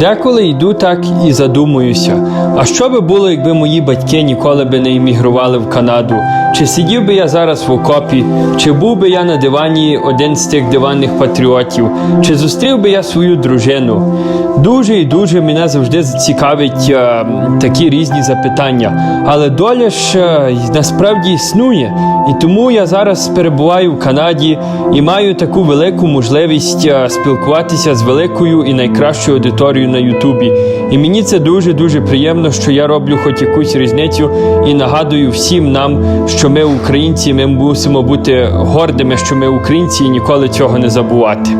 Деколи йду так і задумуюся. А що би було, якби мої батьки ніколи би не іммігрували в Канаду? Чи сидів би я зараз в окопі, чи був би я на дивані один з тих диванних патріотів, чи зустрів би я свою дружину? Дуже і дуже мене завжди цікавить е, такі різні запитання. Але доля ж е, насправді існує. І тому я зараз перебуваю в Канаді і маю таку велику можливість е, спілкуватися з великою і найкращою аудиторією на Ютубі. І мені це дуже дуже приємно, що я роблю хоч якусь різницю і нагадую всім нам, що ми українці, ми мусимо бути гордими, що ми українці і ніколи цього не забувати.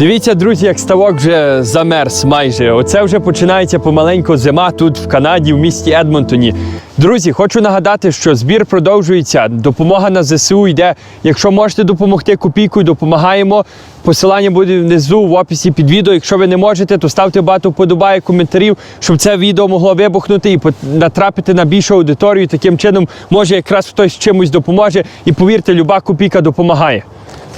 Дивіться, друзі, як ставок вже замерз майже. Оце вже починається помаленьку зима тут в Канаді, в місті Едмонтоні. Друзі, хочу нагадати, що збір продовжується. Допомога на ЗСУ йде. Якщо можете допомогти копійкою, допомагаємо. Посилання буде внизу в описі під відео. Якщо ви не можете, то ставте багато вподобайок, коментарів, щоб це відео могло вибухнути і натрапити на більшу аудиторію. Таким чином, може, якраз хтось чимось допоможе. І повірте, люба копійка допомагає.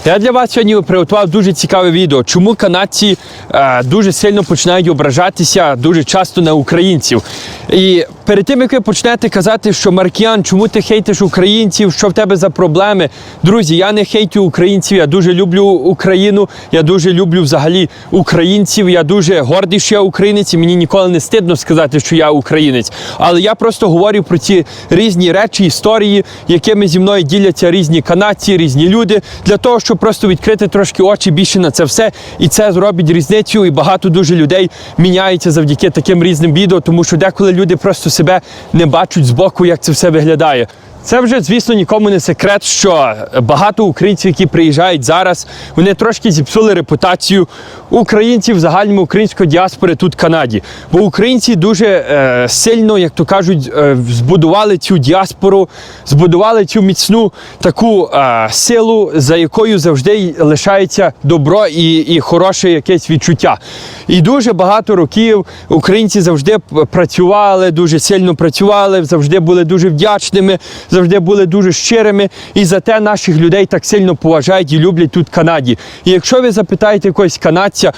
Я для вас сьогодні приготував дуже цікаве відео, чому канадці е, дуже сильно починають ображатися дуже часто на українців. І перед тим як ви почнете казати, що Маркіян, чому ти хейтиш українців, що в тебе за проблеми? Друзі, я не хейтю українців, я дуже люблю Україну, я дуже люблю взагалі українців. Я дуже гордий, що я українець, і мені ніколи не стидно сказати, що я українець. Але я просто говорю про ті різні речі, історії, якими зі мною діляться різні канадці, різні люди, для того, щоб просто відкрити трошки очі більше на це все. І це зробить різницю. І багато дуже людей міняється завдяки таким різним відео, тому що деколи люди просто себе не бачать збоку, як це все виглядає. Це вже, звісно, нікому не секрет, що багато українців, які приїжджають зараз, вони трошки зіпсули репутацію українців загальному української діаспори тут в Канаді. Бо українці дуже е, сильно, як то кажуть, е, збудували цю діаспору, збудували цю міцну таку е, силу, за якою завжди лишається добро і, і хороше якесь відчуття. І дуже багато років українці завжди працювали, дуже сильно працювали, завжди були дуже вдячними, завжди були дуже щирими. І за те наших людей так сильно поважають і люблять тут в Канаді. І якщо ви запитаєте якогось канадця,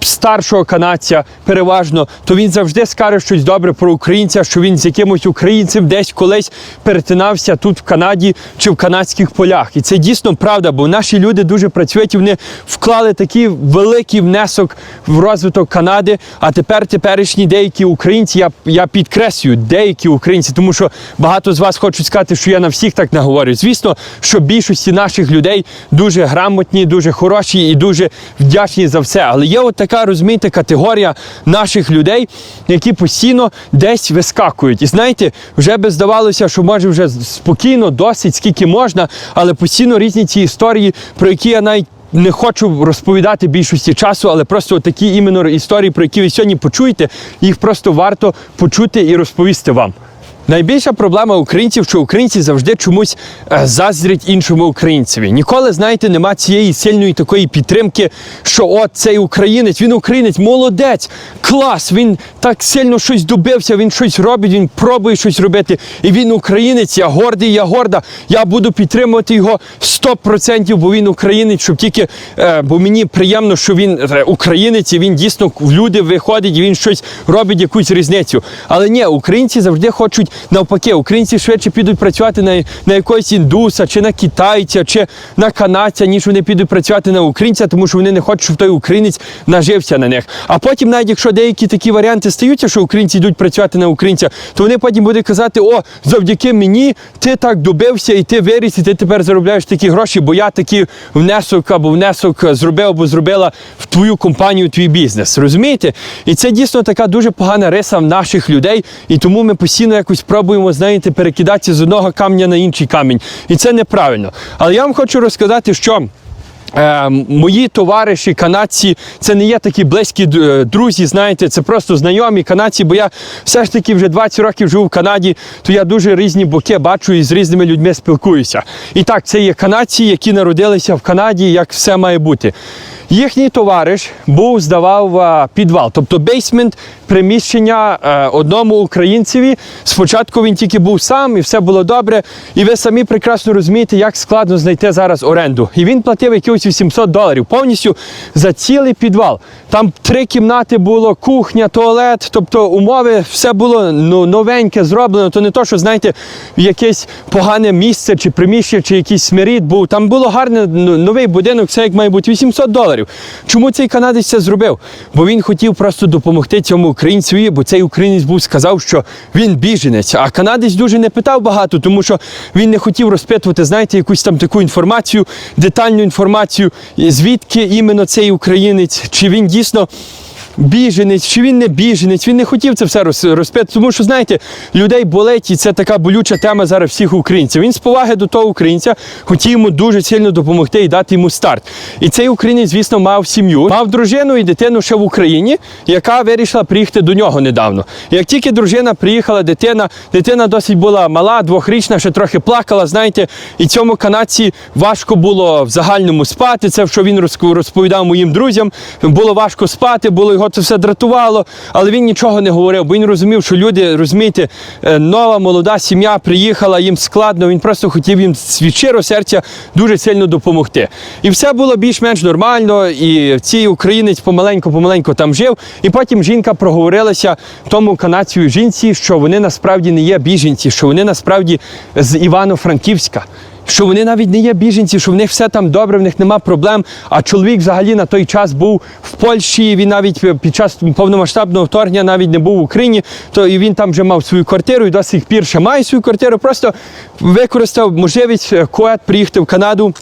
старшого канадця переважно, то він завжди скаже щось добре про українця, що він з якимось українцем десь колись перетинався тут в Канаді чи в канадських полях. І це дійсно правда, бо наші люди дуже працюють, і вони вклали такий великий внесок в розвиток Канади. А тепер теперішні деякі українці, я, я підкреслюю, деякі українці, тому що багато з вас хочуть сказати, що я на всіх так не говорю. Звісно, що більшості наших людей дуже грамотні, дуже хороші і дуже вдячні за все. Але є от така, розумієте, категорія наших людей, які постійно десь вискакують. І знаєте, вже би здавалося, що може вже спокійно, досить, скільки можна, але постійно різні ці історії, про які я навіть. Не хочу розповідати більшості часу, але просто такі іменно історії, про які ви сьогодні почуєте, їх просто варто почути і розповісти вам. Найбільша проблема українців, що українці завжди чомусь е, заздрять іншому українцеві. Ніколи, знаєте, нема цієї сильної такої підтримки, що от цей українець, він українець, молодець, клас, він так сильно щось добився, він щось робить, він пробує щось робити. І він українець, я гордий, я горда. Я буду підтримувати його 100%, бо він українець, щоб тільки, е, бо мені приємно, що він е, українець, і він дійсно в люди виходить, і він щось робить, якусь різницю. Але ні, українці завжди хочуть навпаки, українці швидше підуть працювати на, на якогось індуса, чи на китайця, чи на канадця, ніж вони підуть працювати на українця, тому що вони не хочуть, щоб той українець нажився на них. А потім, навіть якщо деякі такі варіанти стаються, що українці йдуть працювати на українця, то вони потім будуть казати: о, завдяки мені ти так добився, і ти виріс, і ти тепер заробляєш такі гроші, бо я такий внесок або внесок зробив або зробила в твою компанію, твій бізнес. Розумієте? І це дійсно така дуже погана риса в наших людей, і тому ми постійно якось пробуємо, знаєте, перекидатися з одного камня на інший камінь. І це неправильно. Але я вам хочу розказати, що. Е, мої товариші, канадці, це не є такі близькі е, друзі, знаєте, це просто знайомі канадці, бо я все ж таки вже 20 років живу в Канаді, то я дуже різні боки бачу і з різними людьми спілкуюся. І так, це є канадці, які народилися в Канаді, як все має бути. Їхній товариш був здавав підвал, тобто бейсмент, приміщення е, одному українцеві. Спочатку він тільки був сам, і все було добре. І ви самі прекрасно розумієте, як складно знайти зараз оренду. І він платив якихось 800 доларів повністю за цілий підвал. Там три кімнати було, кухня, туалет, тобто умови, все було ну, новеньке, зроблено. То не то, що знаєте, якесь погане місце чи приміщення, чи якийсь смирід був. Там було гарне ну, новий будинок, все як має бути 800 доларів. Чому цей канадець це зробив? Бо він хотів просто допомогти цьому українцю, бо цей українець був сказав, що він біженець. А канадець дуже не питав багато, тому що він не хотів розпитувати, знаєте, якусь там таку інформацію, детальну інформацію, звідки іменно цей українець, чи він дійсно. Біженець, чи він не біженець, він не хотів це все роз- розпитати, тому що, знаєте, людей болить, і це така болюча тема зараз всіх українців. Він з поваги до того українця хотів йому дуже сильно допомогти і дати йому старт. І цей українець, звісно, мав сім'ю, мав дружину і дитину ще в Україні, яка вирішила приїхати до нього недавно. Як тільки дружина приїхала, дитина, дитина досить була мала, двохрічна, ще трохи плакала, знаєте, і цьому канадці важко було в загальному спати. Це що він розповідав моїм друзям. Було важко спати, було його це все дратувало, але він нічого не говорив, бо він розумів, що люди, розумієте, е, нова молода сім'я приїхала, їм складно. Він просто хотів їм від щиро серця дуже сильно допомогти. І все було більш-менш нормально. І цей українець помаленьку-помаленьку там жив. І потім жінка проговорилася тому канадцю жінці, що вони насправді не є біженці, що вони насправді з Івано-Франківська. Що вони навіть не є біженці, що в них все там добре, в них нема проблем. А чоловік взагалі на той час був в Польщі. Він навіть під час повномасштабного вторгнення навіть не був в Україні. То і він там вже мав свою квартиру і до сих пір ще має свою квартиру. Просто використав можливість коет Кует приїхати в Канаду.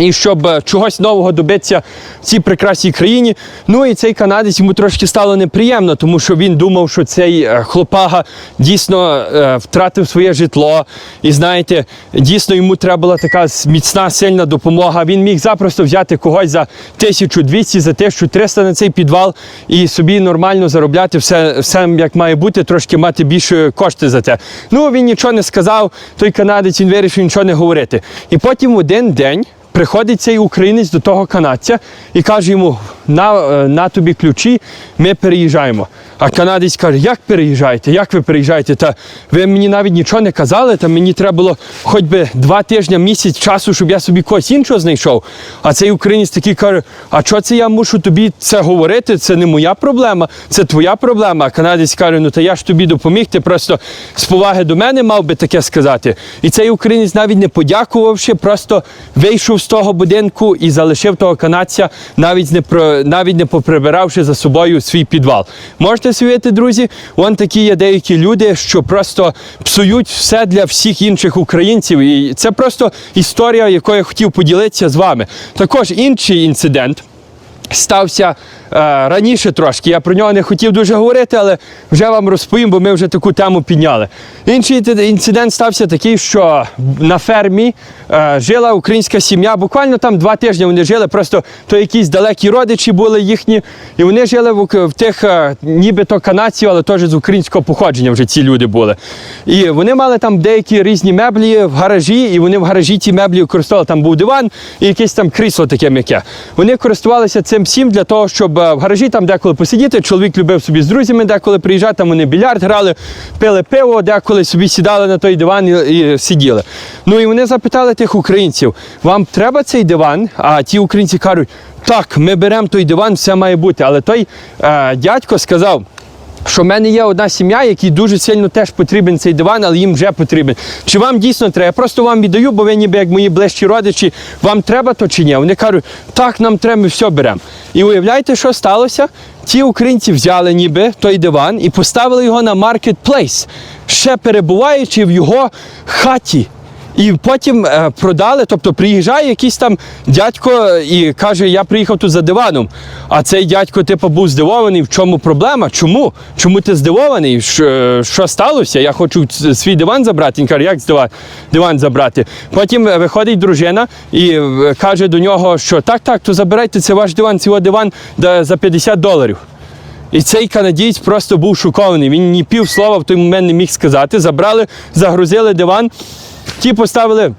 І щоб е, чогось нового добитися в цій прекрасній країні. Ну і цей канадець йому трошки стало неприємно, тому що він думав, що цей е, хлопага дійсно е, втратив своє житло. І знаєте, дійсно йому треба була така міцна, сильна допомога. Він міг запросто взяти когось за 1200, за 1300 на цей підвал і собі нормально заробляти все, все як має бути, трошки мати більше кошти за це. Ну він нічого не сказав. Той канадець він вирішив нічого не говорити. І потім в один день. Приходить цей українець до того канадця і каже йому: на, е, на тобі ключі, ми переїжджаємо. А канадець каже, як переїжджаєте? Як ви переїжджаєте? Та ви мені навіть нічого не казали, та мені треба було хоч би два тижні, місяць часу, щоб я собі когось іншого знайшов. А цей українець такий каже: а що це я мушу тобі це говорити? Це не моя проблема, це твоя проблема. А канадець каже, ну та я ж тобі допоміг, ти просто з поваги до мене мав би таке сказати. І цей українець навіть не подякувавши, просто вийшов з того будинку і залишив того канадця, навіть не про навіть не поприбиравши за собою свій підвал. Можете собі друзі, вон такі є деякі люди, що просто псують все для всіх інших українців. І це просто історія, якою я хотів поділитися з вами. Також інший інцидент стався раніше трошки. Я про нього не хотів дуже говорити, але вже вам розповім, бо ми вже таку тему підняли. Інший інцидент стався такий, що на фермі е, жила українська сім'я. Буквально там два тижні вони жили, просто то якісь далекі родичі були їхні, і вони жили в, тих, е, нібито канадців, але теж з українського походження вже ці люди були. І вони мали там деякі різні меблі в гаражі, і вони в гаражі ті меблі використовували. Там був диван і якесь там крісло таке м'яке. Вони користувалися цим всім для того, щоб в гаражі там деколи посидіти. Чоловік любив собі з друзями деколи приїжджати, там вони більярд грали, пили пиво, деколи собі сідали на той диван і, і сиділи. Ну і вони запитали тих українців: вам треба цей диван? А ті українці кажуть, так, ми беремо той диван, все має бути. Але той е, дядько сказав що в мене є одна сім'я, якій дуже сильно теж потрібен цей диван, але їм вже потрібен. Чи вам дійсно треба? Я просто вам віддаю, бо ви ніби як мої ближчі родичі, вам треба то чи ні? Вони кажуть, так, нам треба, ми все беремо. І уявляєте, що сталося? Ті українці взяли ніби той диван і поставили його на маркетплейс, ще перебуваючи в його хаті. І потім е, продали, тобто приїжджає якийсь там дядько і каже, я приїхав тут за диваном. А цей дядько, типу, був здивований, в чому проблема? Чому? Чому ти здивований? Що, е, що сталося? Я хочу свій диван забрати. Він каже, як диван забрати? Потім е, виходить дружина і каже до нього, що так, так, то забирайте, це ваш диван, це диван за 50 доларів. І цей канадієць просто був шокований. Він ні пів слова в той момент не міг сказати. Забрали, загрузили диван, ті поставили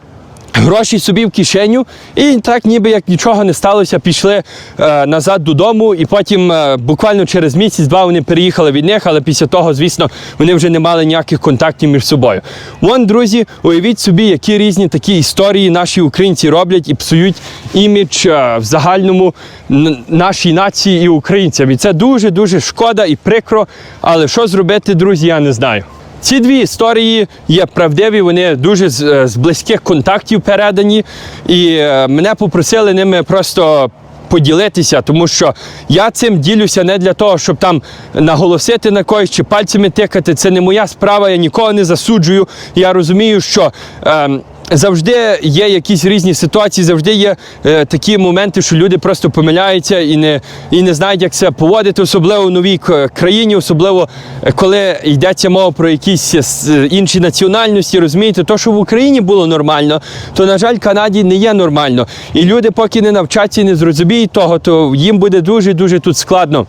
гроші собі в кишеню, і так ніби як нічого не сталося, пішли е, назад додому, і потім е, буквально через місяць-два вони переїхали від них, але після того, звісно, вони вже не мали ніяких контактів між собою. Вон, друзі, уявіть собі, які різні такі історії наші українці роблять і псують імідж е, в загальному нашій нації і українцям. І це дуже дуже шкода і прикро. Але що зробити, друзі, я не знаю. Ці дві історії є правдиві, вони дуже з, е, з близьких контактів передані, і е, мене попросили ними просто поділитися, тому що я цим ділюся не для того, щоб там наголосити на когось чи пальцями тикати. Це не моя справа, я нікого не засуджую. Я розумію, що. ем, Завжди є якісь різні ситуації, завжди є е, такі моменти, що люди просто помиляються і не, і не знають, як себе поводити, особливо в новій країні, особливо е, коли йдеться мова про якісь е, інші національності. Розумієте, то, що в Україні було нормально, то на жаль, Канаді не є нормально. І люди, поки не навчаться і не зрозуміють того, то їм буде дуже дуже тут складно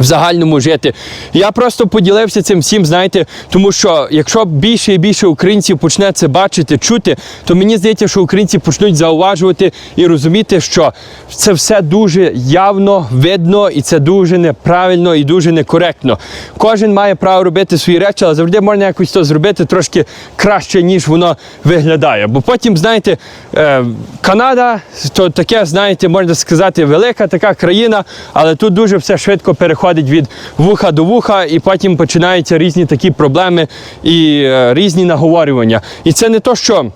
в загальному жити. Я просто поділився цим всім, знаєте, тому що якщо більше і більше українців почне це бачити, чути, то мені здається, що українці почнуть зауважувати і розуміти, що це все дуже явно видно, і це дуже неправильно і дуже некоректно. Кожен має право робити свої речі, але завжди можна якось то зробити трошки краще, ніж воно виглядає. Бо потім, знаєте, е, Канада то таке, знаєте, можна сказати, велика така країна, але тут дуже все швидко переходить від вуха до вуха, і потім починаються різні такі проблеми і е, різні наговорювання. І це не то, що.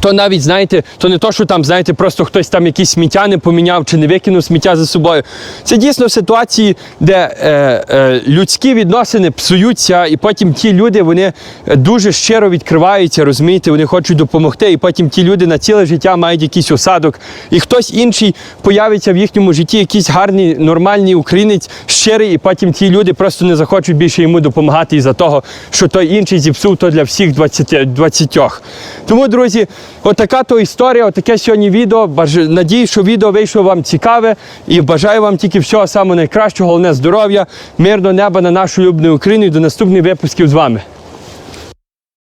То навіть знаєте, то не то, що там, знаєте, просто хтось там якісь сміття не поміняв чи не викинув сміття за собою. Це дійсно ситуації, де е, е, людські відносини псуються, і потім ті люди вони дуже щиро відкриваються, розумієте, вони хочуть допомогти, і потім ті люди на ціле життя мають якийсь осадок, і хтось інший появиться в їхньому житті, якийсь гарний, нормальний українець, щирий, і потім ті люди просто не захочуть більше йому допомагати із-за того, що той інший зіпсув то для всіх 20. 20. Тому, друзі, отака то історія, отаке сьогодні відео. Надію, що відео вийшло вам цікаве і бажаю вам тільки всього самого найкращого, головне здоров'я, мирного неба на нашу любну Україну і до наступних випусків з вами.